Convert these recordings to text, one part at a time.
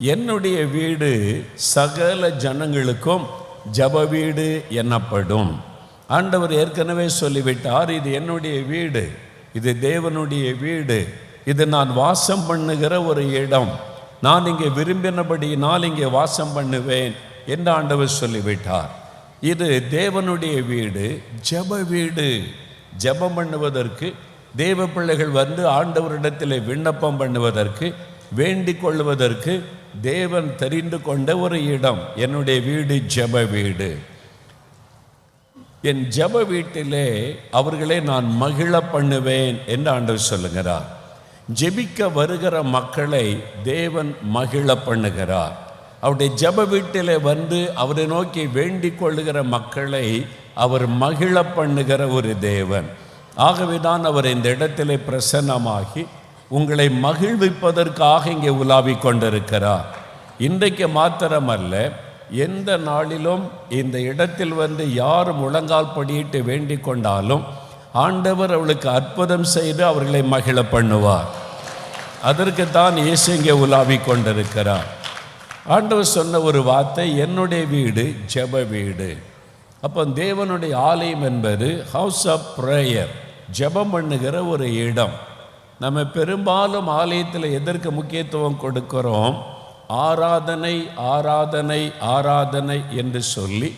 என்னுடைய வீடு சகல ஜனங்களுக்கும் ஜப வீடு எனப்படும் ஆண்டவர் ஏற்கனவே சொல்லிவிட்டார் இது என்னுடைய வீடு இது தேவனுடைய வீடு இது நான் வாசம் பண்ணுகிற ஒரு இடம். நான் இங்கே விரும்பினபடியினால் இங்கே வாசம் பண்ணுவேன் என்று ஆண்டவர் சொல்லிவிட்டார். இது தேவனுடைய வீடு ஜப வீடு. ஜெபம் பண்ணுவதற்கு தேவ பிள்ளைகள் வந்து ஆண்டவரிடத்தில் விண்ணப்பம் பண்ணுவதற்கு வேண்டிக் கொள்வதற்கு தேவன் தெரிந்து கொண்ட ஒரு இடம் என்னுடைய வீடு ஜெப வீடு. என் ஜெப வீட்டிலே அவர்களை நான் மகிழ பண்ணுவேன் என்று ஆண்டவர் சொல்லுகிறார். ஜெபிக்க வருகிற மக்களை தேவன் மகிழ பண்ணுகிறார். அவருடைய ஜெப வீட்டிலே வந்து அவரை நோக்கி வேண்டிக் கொள்ளுகிற மக்களை அவர் மகிழ பண்ணுகிற ஒரு தேவன். ஆகவே தான் அவர் இந்த இடத்திலே பிரசன்னமாகி உங்களை மகிழ்விப்பதற்காக இங்கே உலாவி கொண்டிருக்கிறார். இன்றைக்கு மாத்திரமல்ல எந்த நாளிலும் இந்த இடத்தில் வந்து யார் முழங்கால் படியிட்டு வேண்டிக் கொண்டாலும் ஆண்டவர் அவளுக்கு அற்புதம் செய்து அவர்களை மகிழ பண்ணுவார். அதற்கு தான் இயேசு இங்கே உலாவி கொண்டிருக்கிறார். ஆண்டவர் சொன்ன ஒரு வார்த்தை என்னுடைய வீடு ஜெப வீடு. அப்போ தேவனுடைய ஆலயம் என்பது ஹவுஸ் ஆஃப் ப்ரேயர் ஜெபம் பண்ணுகிற ஒரு இடம். நம்ம பெரும்பாலும் ஆலயத்தில் எதற்கு முக்கியத்துவம் கொடுக்கிறோம்? ஆராதனை ஆராதனை ஆராதனை என்று சொல்லி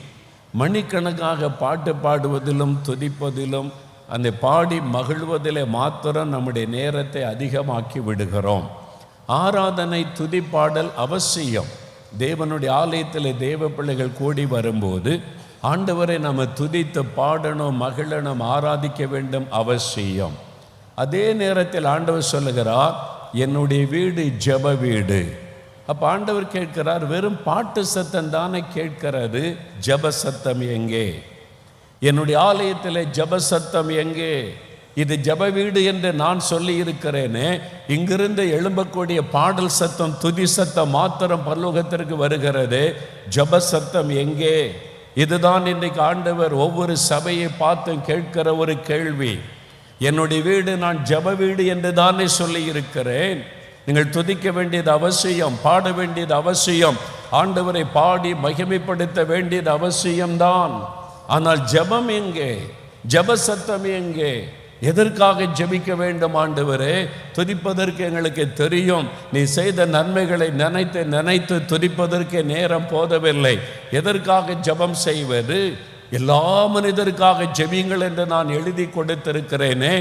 மணிக்கணக்காக பாட்டு பாடுவதிலும் துதிப்பதிலும் அந்த பாடி மகிழ்வதிலே மாத்திரம் நம்முடைய நேரத்தை அதிகமாக்கி விடுகிறோம். ஆராதனை துதிப்பாடல் அவசியம். தேவனுடைய ஆலயத்தில் தேவ பிள்ளைகள் கூடி வரும்போது ஆண்டவரை நம்ம துதித்து பாடணும் மகிழணும் ஆராதிக்க வேண்டும் அவசியம். அதே நேரத்தில் ஆண்டவர் சொல்லுகிறார் என்னுடைய வீடு ஜெப வீடு. அப்போ ஆண்டவர் கேட்கிறார் வெறும் பாட்டு சத்தம் தானே கேட்கிறது ஜப சத்தம் எங்கே? என்னுடைய ஆலயத்தில் ஜப சத்தம் எங்கே? இது ஜப வீடு என்று நான் சொல்லி இருக்கிறேனே. இங்கிருந்து எழும்பக்கூடிய பாடல் சத்தம் துதி சத்தம் மாத்திரம் பல்லோகத்திற்கு வருகிறது. ஜப சத்தம் எங்கே? இதுதான் இன்றைக்கு ஆண்டவர் ஒவ்வொரு சபையை பார்த்து கேட்கிற ஒரு கேள்வி. என்னுடைய வீடு நான் ஜப வீடு என்று தானே சொல்லி இருக்கிறேன் நீங்கள் துதிக்க வேண்டியது அவசியம் பாட வேண்டியது அவசியம். ஆண்டவரை பாடி மகிமைப்படுத்த வேண்டியது அவசியம்தான். ஆனால் ஜெபம் எங்கே? ஜெப சத்தம் எங்கே? எதற்காக ஜெபிக்க வேண்டும் ஆண்டவரே? துதிப்பதற்கு எங்களுக்கு தெரியும். நீ செய்த நன்மைகளை நினைத்து நினைத்து துதிப்பதற்கு நேரம் போதவில்லை. எதற்காக ஜெபம் செய்வது? எல்லா மனிதருக்காக ஜெபியுங்கள் என்று நான் எழுதி கொடுத்திருக்கிறேனே.